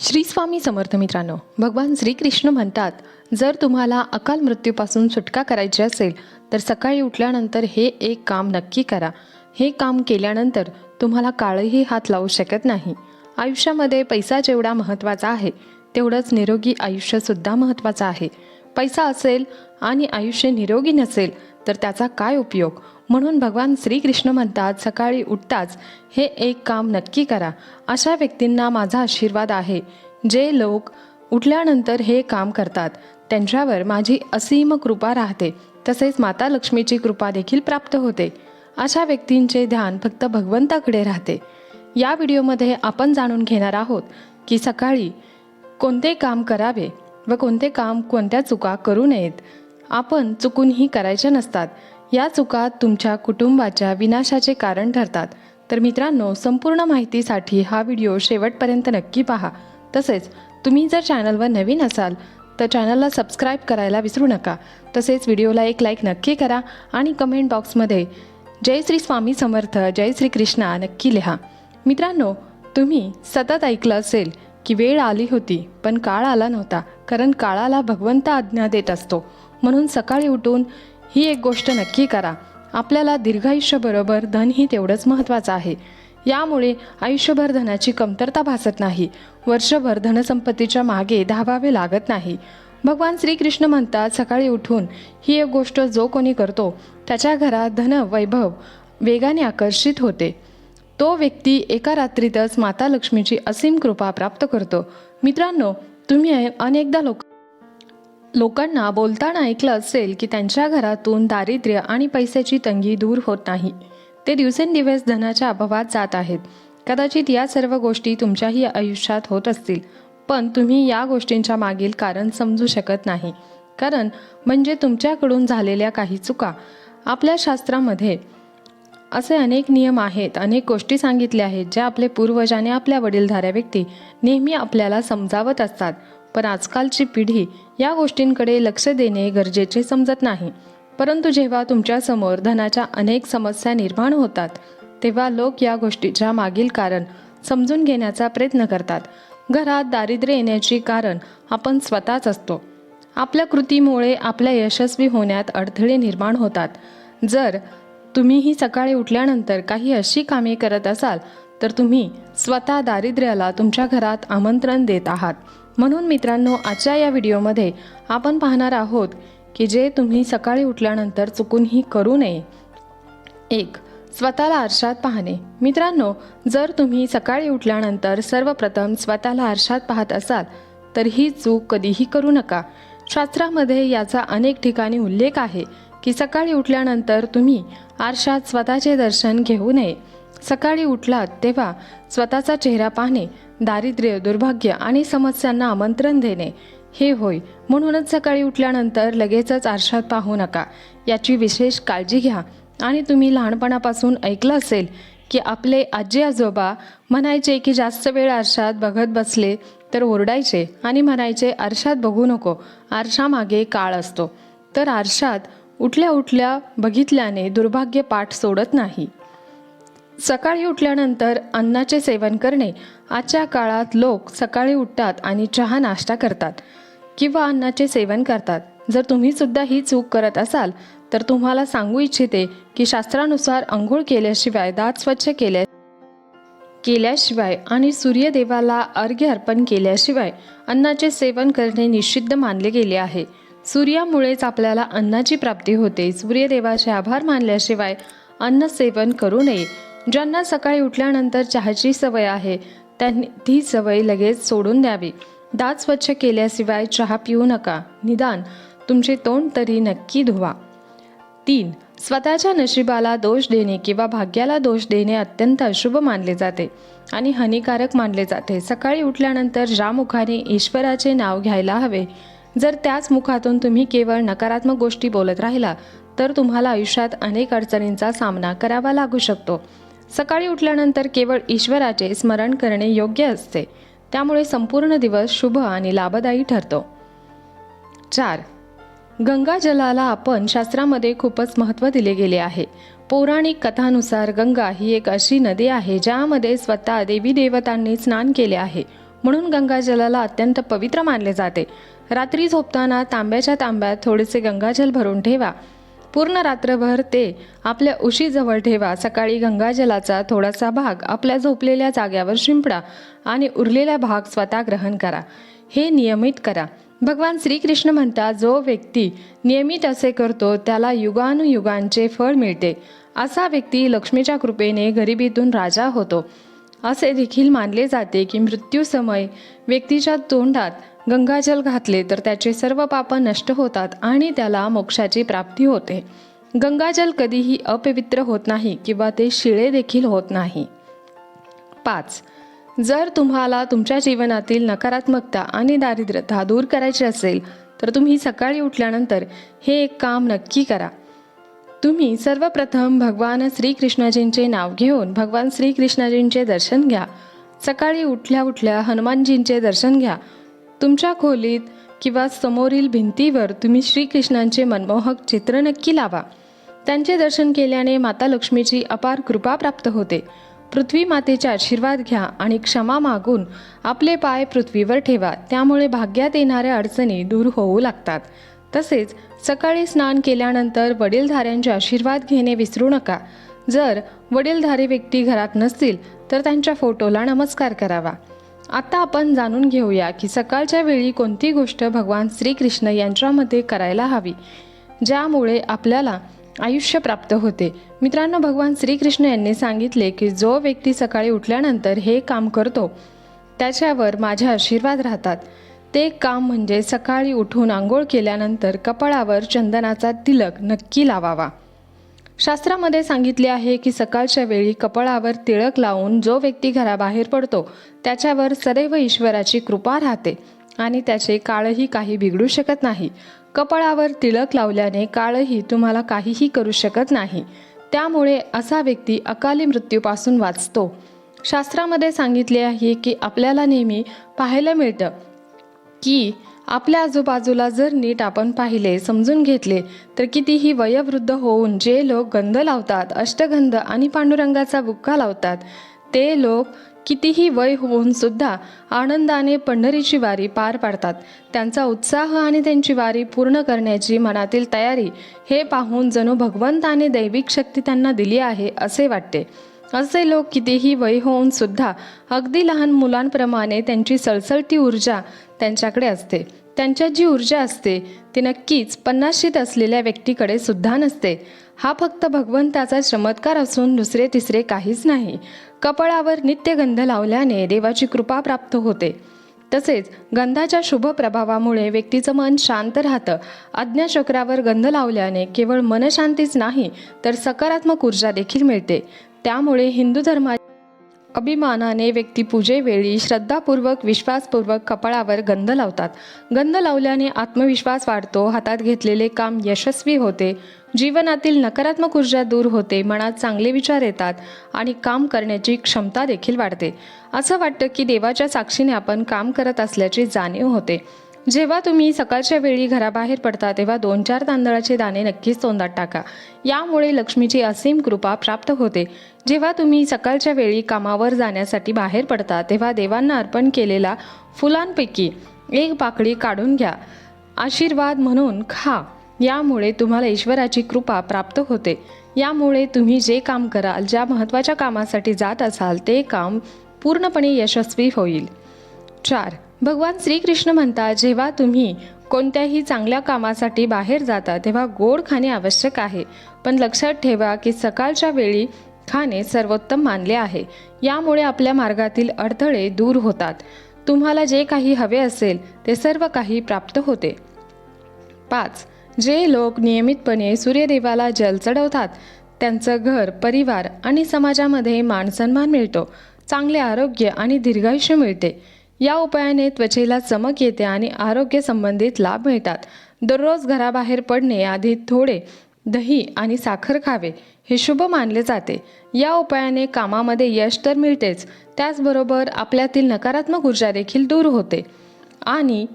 श्री स्वामी समर्थ मित्रांनो भगवान श्रीकृष्ण म्हणतात जर तुम्हाला अकाल मृत्यूपासून सुटका करायची असेल तर सकाळी उठल्यानंतर हे एक काम नक्की करा. हे काम केल्यानंतर तुम्हाला काळही हात लावू शकत नाही. आयुष्यामध्ये पैसा जेवढा महत्त्वाचा आहे तेवढंच निरोगी आयुष्यसुद्धा महत्त्वाचं आहे. पैसा असेल आणि आयुष्य निरोगी नसेल तर त्याचा काय उपयोग? म्हणून भगवान श्रीकृष्ण म्हणतात सकाळी उठताच हे एक काम नक्की करा. अशा व्यक्तींना माझा आशीर्वाद आहे. जे लोक उठल्यानंतर हे काम करतात त्यांच्यावर माझी असीम कृपा राहते. तसेच माता लक्ष्मीची कृपा देखील प्राप्त होते. अशा व्यक्तींचे ध्यान फक्त भगवंताकडे राहते. या व्हिडिओमध्ये आपण जाणून घेणार आहोत की सकाळी कोणते काम करावे व कोणते काम कोणत्या चुका करू नयेत. आपण चुकूनही करायच्या नसतात. या चुका तुमच्या कुटुंबाच्या विनाशाचे कारण ठरतात. तर मित्रांनो संपूर्ण माहितीसाठी हा व्हिडिओ शेवटपर्यंत नक्की पहा. तसेच तुम्ही जर चॅनलवर नवीन असाल तर चॅनलला सबस्क्राईब करायला विसरू नका. तसेच व्हिडिओला एक लाईक नक्की करा आणि कमेंट बॉक्समध्ये जय श्री स्वामी समर्थ जय श्री कृष्णा नक्की लिहा. मित्रांनो तुम्ही सतत ऐकलं असेल की वेळ आली होती पण काळ आला नव्हता कारण काळाला भगवंत आज्ञा देत असतो. म्हणून सकाळी उठून ही एक गोष्ट नक्की करा. आपल्याला दीर्घायुष्याबरोबर धन ही तेवढंच महत्त्वाचं आहे. यामुळे आयुष्यभर धनाची कमतरता भासत नाही. वर्षभर धनसंपत्तीच्या मागे धावावे लागत नाही. भगवान श्रीकृष्ण म्हणतात सकाळी उठून ही एक गोष्ट जो कोणी करतो त्याच्या घरात धन वैभव वेगाने आकर्षित होते. तो व्यक्ती एका रात्रीतच माता लक्ष्मीची असीम कृपा प्राप्त करतो. मित्रांनो तुम्ही अनेकदा लोक लोकांना बोलताना ऐकलं असेल की त्यांच्या घरातून दारिद्र्य आणि पैशाची तंगी दूर होत नाही. ते दिवसेंदिवस धनाच्या अभावात जात आहेत. कदाचित या सर्व गोष्टी तुमच्याही आयुष्यात होत असतील. पण तुम्ही या गोष्टींच्या मागील कारण समजू शकत नाही. कारण म्हणजे तुमच्याकडून झालेल्या काही चुका. आपल्या शास्त्रामध्ये असे अनेक नियम आहेत अनेक गोष्टी सांगितल्या आहेत ज्या आपले पूर्वज आणि आपल्या वडीलधाऱ्या व्यक्ती नेहमी आपल्याला समजावत असतात. पण आजकालची पिढी या गोष्टींकडे लक्ष देणे गरजेचे समजत नाही. परंतु जेव्हा तुमच्यासमोर धनाच्या अनेक समस्या निर्माण होतात तेव्हा लोक या गोष्टीच्या मागील कारण समजून घेण्याचा प्रयत्न करतात. घरात दारिद्र्य येण्याची कारण आपण स्वतःच असतो. आपल्या कृतीमुळे आपल्या यशस्वी होण्यात अडथळे निर्माण होतात. जर तुम्हीही सकाळी उठल्यानंतर काही अशी कामे करत असाल तर तुम्ही स्वतः दारिद्र्याला तुमच्या घरात आमंत्रण देत आहात. म्हणून मित्रांनो आजच्या या व्हिडिओमध्ये आपण पाहणार आहोत की जे तुम्ही सकाळी उठल्यानंतर चुकूनही करू नये. एक स्वतःला आरशात पाहणे. मित्रांनो जर तुम्ही सकाळी उठल्यानंतर सर्वप्रथम स्वतःला आरशात पाहत असाल तर ही चूक कधीही करू नका. शास्त्रामध्ये याचा अनेक ठिकाणी उल्लेख आहे की सकाळी उठल्यानंतर तुम्ही आरशात स्वतःचे दर्शन घेऊ नये. सकाळी उठलात तेव्हा स्वतःचा चेहरा पाहणे दारिद्र्य दुर्भाग्य आणि समस्यांना आमंत्रण देणे हे होय. म्हणूनच सकाळी उठल्यानंतर लगेचच आरशात पाहू नका. याची विशेष काळजी घ्या. आणि तुम्ही लहानपणापासून ऐकलं असेल की आपले आजी आजोबा म्हणायचे की जास्त वेळ आरशात बघत बसले तर ओरडायचे आणि म्हणायचे आरशात बघू नको. आरशामागे काळ असतो. तर आरशात उठल्या उठल्या बघितल्याने दुर्भाग्य पाठ सोडत नाही. सकाळी उठल्यानंतर अन्नाचे सेवन करणे. आजच्या काळात लोक सकाळी उठतात आणि चहा नाश्ता करतात किंवा अन्नाचे सेवन करतात. जर तुम्ही सुद्धा ही चूक करत असाल तर तुम्हाला सांगू इच्छिते की शास्त्रानुसार अंघोळ केल्याशिवाय दात स्वच्छ केल्या केल्याशिवाय आणि सूर्यदेवाला अर्घ्य अर्पण केल्याशिवाय अन्नाचे सेवन करणे निषिद्ध मानले गेले आहे. सूर्यामुळेच आपल्याला अन्नाची प्राप्ती होते. सूर्यदेवाचे आभार मानल्याशिवाय अन्न सेवन करू नये. ज्यांना सकाळी उठल्यानंतर चहाची सवय आहे त्यांनी ती सवय लगेच सोडून द्यावी. दात स्वच्छ केल्याशिवाय चहा पिऊ नका. निदान तुमचे तोंड तरी नक्की धुवा. तीन स्वतःच्या नशिबाला दोष देणे किंवा भाग्याला दोष देणे अत्यंत अशुभ मानले जाते आणि हानिकारक मानले जाते. सकाळी उठल्यानंतर ज्या मुखाने ईश्वराचे नाव घ्यायला हवे जर त्याच मुखातून तुम्ही केवळ नकारात्मक गोष्टी बोलत राहिला तर तुम्हाला आयुष्यात अनेक अडचणींचा सामना करावा लागू शकतो. सकाळी उठल्यानंतर केवळ ईश्वराचे स्मरण करणे योग्य असते. त्यामुळे संपूर्ण दिवस शुभ आणि लाभदायी ठरतो. चार. गंगा जलाला आपण शास्त्रामध्ये खूपच महत्त्व दिले गेले आहे. पौराणिक कथानुसार गंगा ही एक अशी नदी आहे ज्यामध्ये स्वतः देवी देवतांनी स्नान केले आहे. म्हणून गंगाजलाला अत्यंत पवित्र मानले जाते. रात्री झोपताना तांब्याच्या तांब्यात थोडेसे गंगाजल भरून ठेवा. पूर्ण रात्रभर ते आपल्या उशीजवळ ठेवा. सकाळी गंगाजलाचा थोडासा भाग आपल्या झोपलेल्या जाग्यावर शिंपडा आणि उरलेला भाग स्वतः ग्रहण करा. हे नियमित करा. भगवान श्रीकृष्ण म्हणतात जो व्यक्ती नियमित असे करतो त्याला युगानुयुगांचे फळ मिळते. असा व्यक्ती लक्ष्मीच्या कृपेने गरिबीतून राजा होतो. असे देखील मानले जाते की मृत्यूसमय व्यक्तीच्या तोंडात गंगाजल घातले तर त्याचे सर्व पाप नष्ट होतात आणि त्याला मोक्षाची प्राप्ती होते. गंगाजल कधीही अपवित्र होत नाही किंवा ते शिळे देखील होत नाही. पाच. जर तुम्हाला तुमच्या जीवनातील नकारात्मकता आणि दारिद्र्यता दूर करायची असेल तर तुम्ही सकाळी उठल्यानंतर हे एक काम नक्की करा. तुम्ही सर्वप्रथम भगवान श्रीकृष्णाजींचे नाव घेऊन भगवान श्रीकृष्णाजींचे दर्शन घ्या. सकाळी उठल्या उठल्या हनुमानजींचे दर्शन घ्या. तुमच्या खोलीत किंवा समोरील भिंतीवर तुम्ही श्रीकृष्णांचे मनमोहक चित्र नक्की लावा. त्यांचे दर्शन केल्याने माता लक्ष्मीची अपार कृपा प्राप्त होते. पृथ्वी मातेचे आशीर्वाद घ्या आणि क्षमा मागून आपले पाय पृथ्वीवर ठेवा. त्यामुळे भाग्यात येणाऱ्या अडचणी दूर होऊ लागतात. तसेच सकाळी स्नान केल्यानंतर वडीलधाऱ्यांचे आशीर्वाद घेणे विसरू नका. जर वडीलधारी व्यक्ती घरात नसतील तर त्यांच्या फोटोला नमस्कार करावा. आता आपण जाणून घेऊया की सकाळच्या वेळी कोणती गोष्ट भगवान श्रीकृष्ण यांच्यामध्ये करायला हवी ज्यामुळे आपल्याला आयुष्य प्राप्त होते. मित्रांनो भगवान श्रीकृष्ण यांनी सांगितले की जो व्यक्ती सकाळी उठल्यानंतर हे काम करतो त्याच्यावर माझे आशीर्वाद राहतात. ते काम म्हणजे सकाळी उठून आंघोळ केल्यानंतर कपाळावर चंदनाचा तिलक नक्की लावावा. शास्त्रामध्ये सांगितले आहे की सकाळच्या वेळी कपाळावर तिळक लावून जो व्यक्ती घराबाहेर पडतो त्याच्यावर सदैव ईश्वराची कृपा राहते आणि त्याचे काळही काही बिघडू शकत नाही. कपाळावर तिळक लावल्याने काळही तुम्हाला काहीही करू शकत नाही. त्यामुळे असा व्यक्ती अकाली मृत्यूपासून वाचतो. शास्त्रामध्ये सांगितले आहे की आपल्याला नेहमी पाहायला मिळतं की आपल्या आजूबाजूला जर नीट आपण पाहिले समजून घेतले तर कितीही वयोवृद्ध होऊन जे लोक गंध लावतात अष्टगंध आणि पांडुरंगाचा बुक्का लावतात ते लोक कितीही वय होऊन सुद्धा आनंदाने पंढरीची वारी पार पाडतात. त्यांचा उत्साह आणि त्यांची वारी पूर्ण करण्याची मनातील तयारी हे पाहून जणू भगवंताने दैविक शक्ती त्यांना दिली आहे असे वाटते. असे लोक कितीही वय होऊन सुद्धा अगदी लहान मुलांप्रमाणे त्यांची सळसळती ऊर्जा त्यांच्याकडे असते. त्यांच्यात जी ऊर्जा असते ती नक्कीच पन्नाशीत असलेल्या व्यक्तीकडे सुद्धा नसते. हा फक्त भगवंताचा चमत्कार असून दुसरे तिसरे काहीच नाही. कपाळावर नित्यगंध लावल्याने देवाची कृपा प्राप्त होते. तसेच गंधाच्या शुभ प्रभावामुळे व्यक्तीचं मन शांत राहतं. आज्ञाचक्रावर गंध लावल्याने केवळ मनशांतीच नाही तर सकारात्मक ऊर्जा देखील मिळते. त्यामुळे हिंदू धर्मा अभिमानाने व्यक्ती पूजेवेळी श्रद्धापूर्वक विश्वासपूर्वक कपाळावर गंध लावतात. गंध लावल्याने आत्मविश्वास वाढतो. हातात घेतलेले काम यशस्वी होते. जीवनातील नकारात्मक ऊर्जा दूर होते. मनात चांगले विचार येतात आणि काम करण्याची क्षमता देखील वाढते. असं वाटतं की देवाच्या साक्षीने आपण काम करत असल्याची जाणीव होते. जेव्हा तुम्ही सकाळच्या वेळी घराबाहेर पडता तेव्हा दोन चार तांदळाचे दाणे नक्कीच तोंडात टाका. यामुळे लक्ष्मीची असीम कृपा प्राप्त होते. जेव्हा तुम्ही सकाळच्या वेळी कामावर जाण्यासाठी बाहेर पडता तेव्हा देवांना अर्पण केलेला फुलांपैकी एक पाकळी काढून घ्या. आशीर्वाद म्हणून खा. यामुळे तुम्हाला ईश्वराची कृपा प्राप्त होते. यामुळे तुम्ही जे काम कराल ज्या महत्त्वाच्या कामासाठी जात असाल ते काम पूर्णपणे यशस्वी होईल. चार भगवान श्रीकृष्ण म्हणतात जेव्हा तुम्ही कोणत्याही चांगल्या कामासाठी बाहेर जाता तेव्हा गोड खाणे आवश्यक आहे. पण लक्षात ठेवा की सकाळच्या वेळी खाणे सर्वोत्तम मानले आहे. यामुळे आपल्या मार्गातील अडथळे दूर होतात. तुम्हाला जे काही हवे असेल ते सर्व काही प्राप्त होते. पाच. जे लोक नियमितपणे सूर्यदेवाला जल चढवतात त्यांचं घर परिवार आणि समाजामध्ये मानसन्मान मिळतो. चांगले आरोग्य आणि दीर्घायुष्य मिळते. या उपायाने त्वचेला चमक येते आणि आरोग्य संबंधित लाभ मिळतात. दररोज घराबाहेर पडणे आधी थोडे दही आणि साखर खावे हे शुभ मानले जाते. या उपायाने कामामध्ये यश तर मिळतेच त्याचबरोबर आपल्यातील नकारात्मक ऊर्जा देखील दूर होते आणि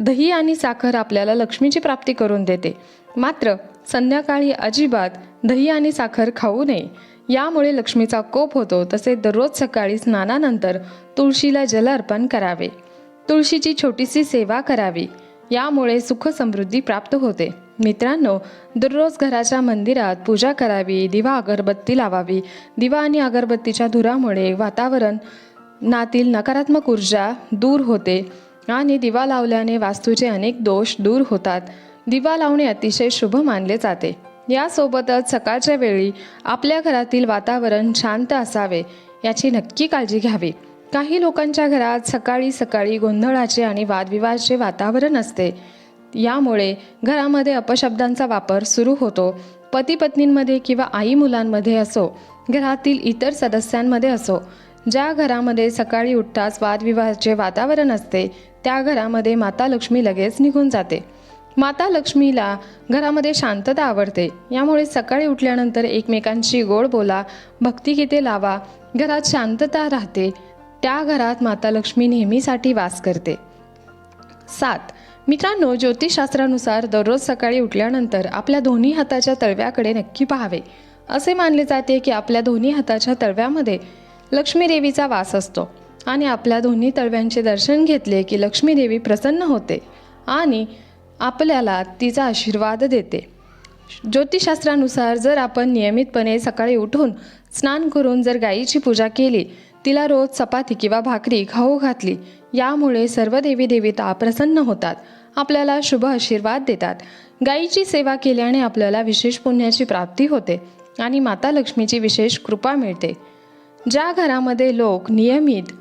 दही आणि साखर आपल्याला लक्ष्मीची प्राप्ती करून देते. मात्र संध्याकाळी अजिबात दही आणि साखर खाऊ नये. यामुळे लक्ष्मीचा कोप होतो तसे दररोज सकाळी स्नानानंतर तुळशीला जल अर्पण करावे. तुळशीची छोटीशी सेवा करावी. यामुळे सुख समृद्धी प्राप्त होते. मित्रांनो दररोज घराच्या मंदिरात पूजा करावी दिवा अगरबत्ती लावावी. दिवा आणि अगरबत्तीच्या धुरामुळे वातावरण नातील नकारात्मक ऊर्जा दूर होते आणि दिवा लावल्याने वास्तूचे अनेक दोष दूर होतात. दिवा लावणे अतिशय शुभ मानले जाते. यासोबतच सकाळच्या वेळी आपल्या घरातील वातावरण शांत असावे याची नक्की काळजी घ्यावी. काही लोकांच्या घरात सकाळी सकाळी गोंधळाचे आणि वादविवादाचे वातावरण असते. यामुळे घरामध्ये अपशब्दांचा वापर सुरू होतो. पती पत्नींमध्ये किंवा आई मुलांमध्ये असो घरातील इतर सदस्यांमध्ये असो ज्या घरामध्ये सकाळी उठताच वादविवादाचे वातावरण असते त्या घरामध्ये माता लक्ष्मी लगेच निघून जाते. माता लक्ष्मीला घरामध्ये शांतता आवडते. यामुळे सकाळी उठल्यानंतर एकमेकांशी गोड बोला भक्तिगीते लावा घरात शांतता राहते. त्या घरात माता लक्ष्मी नेहमीसाठी वास करते. सात. मित्रांनो ज्योतिषशास्त्रानुसार दररोज सकाळी उठल्यानंतर आपल्या दोन्ही हाताच्या तळव्याकडे नक्की पाहावे. असे मानले जाते की आपल्या दोन्ही हाताच्या तळव्यामध्ये लक्ष्मीदेवीचा वास असतो आणि आपल्या दोन्ही तळव्यांचे दर्शन घेतले की लक्ष्मीदेवी प्रसन्न होते. आणि आपल्याला तिचा आशीर्वाद देते. ज्योतिषशास्त्रानुसार जर आपण नियमितपणे सकाळी उठून स्नान करून जर गायीची पूजा केली तिला रोज चपाती किंवा भाकरी खाऊ घातली यामुळे सर्व देवी देविता प्रसन्न होतात आपल्याला शुभ आशीर्वाद देतात. गायीची सेवा केल्याने आपल्याला विशेष पुण्याची प्राप्ती होते आणि माता लक्ष्मीची विशेष कृपा मिळते. ज्या घरामध्ये लोक नियमित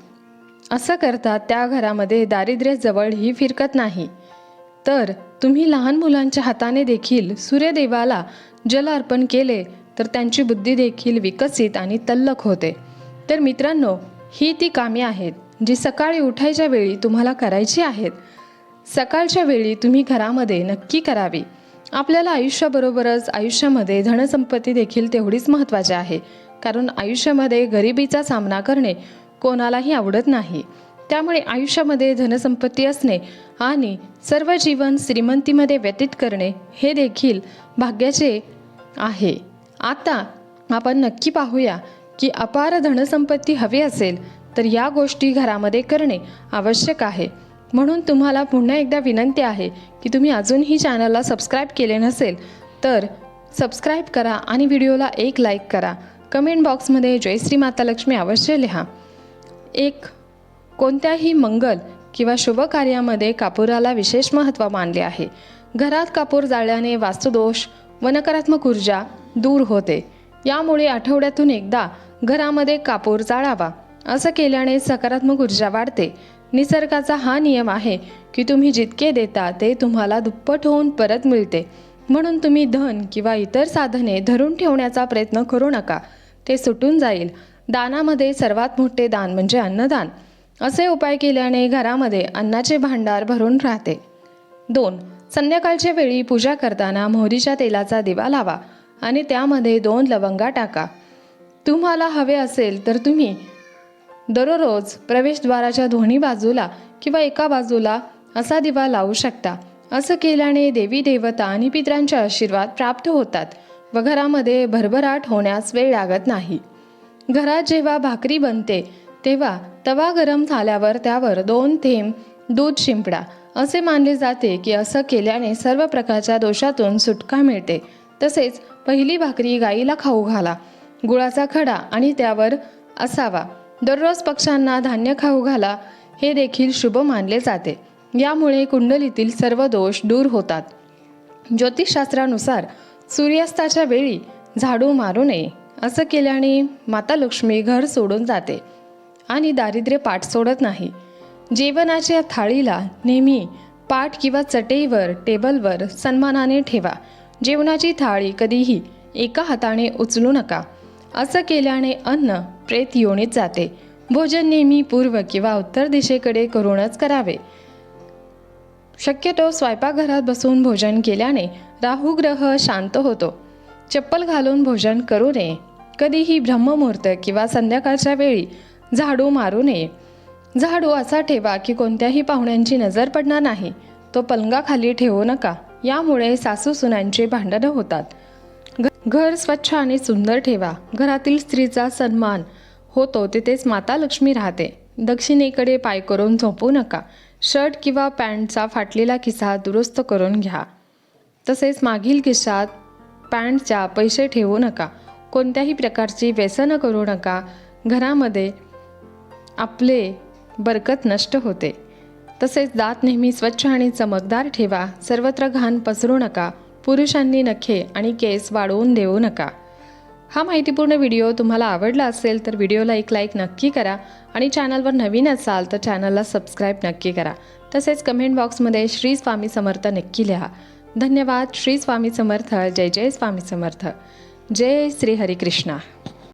असं करतात त्या घरामध्ये दारिद्र्य जवळही फिरकत नाही. तर तुम्ही लहान मुलांच्या हाताने देखील सूर्यदेवाला जल अर्पण केले तर त्यांची बुद्धी देखील विकसित आणि तल्लख होते. तर मित्रांनो ही ती कामे आहेत जी सकाळी उठायच्या वेळी तुम्हाला करायची आहेत. सकाळच्या वेळी तुम्ही घरामध्ये नक्की करावी. आपल्याला आयुष्याबरोबरच आयुष्यामध्ये धनसंपत्ती देखील तेवढीच महत्त्वाची आहे कारण आयुष्यामध्ये गरिबीचा सामना करणे कोणालाही आवडत नाही. त्यामुळे आयुष्यामध्ये धनसंपत्ती असणे आणि सर्व जीवन श्रीमंतीमध्ये व्यतीत करणे हे देखील भाग्याचे आहे. आता आपण नक्की पाहूया की अपार धनसंपत्ती हवी असेल तर या गोष्टी घरामध्ये करणे आवश्यक आहे. म्हणून तुम्हाला पुन्हा एकदा विनंती आहे की तुम्ही अजूनही चॅनलला सबस्क्राईब केले नसेल तर सबस्क्राईब करा आणि व्हिडिओला एक लाईक करा. कमेंट बॉक्समध्ये जय श्री माता लक्ष्मी अवश्य लिहा. एक कोणत्याही मंगल किंवा शुभ कार्यामध्ये कापुराला विशेष महत्त्व मानले आहे. घरात कापूर जाळल्याने वास्तुदोष व नकारात्मक ऊर्जा दूर होते. यामुळे आठवड्यातून एकदा घरामध्ये कापूर जाळावा असं केल्याने सकारात्मक ऊर्जा वाढते. निसर्गाचा हा नियम आहे की तुम्ही जितके देता ते तुम्हाला दुप्पट होऊन परत मिळते. म्हणून तुम्ही धन किंवा इतर साधने धरून ठेवण्याचा प्रयत्न करू नका. ते सुटून जाईल. दानामध्ये सर्वात मोठे दान म्हणजे अन्नदान. असे उपाय केल्याने घरामध्ये अन्नाचे भांडार भरून राहते. दोन संध्याकाळच्या वेळी पूजा करताना मोहरीच्या तेलाचा दिवा लावा आणि त्यामध्ये दोन लवंगा टाका. तुम्हाला हवे असेल तर तुम्ही दररोज प्रवेशद्वाराच्या दोन्ही बाजूला किंवा एका बाजूला असा दिवा लावू शकता. असं केल्याने देवी देवता आणि पित्रांचे आशीर्वाद प्राप्त होतात व घरामध्ये भरभराट होण्यास वेळ लागत नाही. घरात जेव्हा भाकरी बनते तेव्हा तवा गरम झाल्यावर त्यावर दोन थेंब दूध शिंपडा. असे मानले जाते की असं केल्याने सर्व प्रकारच्या दोषातून सुटका मिळते. तसेच पहिली भाकरी गाईला खाऊ घाला. गुळाचा खडा आणि त्यावर असावा. दररोज पक्ष्यांना धान्य खाऊ घाला हे देखील शुभ मानले जाते. यामुळे कुंडलीतील सर्व दोष दूर होतात. ज्योतिषशास्त्रानुसार सूर्यास्ताच्या वेळी झाडू मारू नये. असं केल्याने माता लक्ष्मी घर सोडून जाते. आणि दारिद्र्य पाठ सोडत नाही. जेवणाच्या थाळीला नेहमी पाट किंवा चटईवर टेबलवर सन्मानाने ठेवा. जेवणाची थाळी कधीही एका हाताने उचलू नका. असं केल्याने अन्न प्रेत योनीत जाते. भोजन नेहमी पूर्व किंवा उत्तर दिशेकडे करूनच करावे. शक्यतो स्वयंपाकघरात बसून भोजन केल्याने राहू ग्रह शांत होतो. चप्पल घालून भोजन करू नये. कधीही ब्रह्ममुहूर्त किंवा संध्याकाळच्या वेळी झाडू मारू नये. झाडू असा ठेवा की कोणत्याही पाहुण्यांची नजर पडणार नाही. तो पलंगाखाली ठेवू नका. यामुळे सासू सुनांची भांडणं होतात. घ- घर स्वच्छ आणि सुंदर ठेवा. घरातील स्त्रीचा सन्मान होतो तिथेच माता लक्ष्मी राहते. दक्षिणेकडे पाय करून झोपू नका. शर्ट किंवा पॅन्टचा फाटलेला किस्सा दुरुस्त करून घ्या. तसेच मागील खिशात पॅन्टच्या पैसे ठेवू नका. कोणत्याही प्रकारची व्यसनं करू नका. घरामध्ये आपले बरकत नष्ट होते. तसेच दात नेहमी स्वच्छ आणि चमकदार ठेवा. सर्वत्र घाण पसरू नका. पुरुषांनी नखे आणि केस वाढवून देऊ नका. हा माहितीपूर्ण व्हिडिओ तुम्हाला आवडला असेल तर व्हिडिओला एक लाईक नक्की करा आणि चॅनलवर नवीन असाल तर चॅनलला सबस्क्राईब नक्की करा. तसेच कमेंट बॉक्समध्ये श्री स्वामी समर्थ नक्की लिहा. धन्यवाद. श्री स्वामी समर्थ. जय जय स्वामी समर्थ. जय श्री हरिकृष्णा.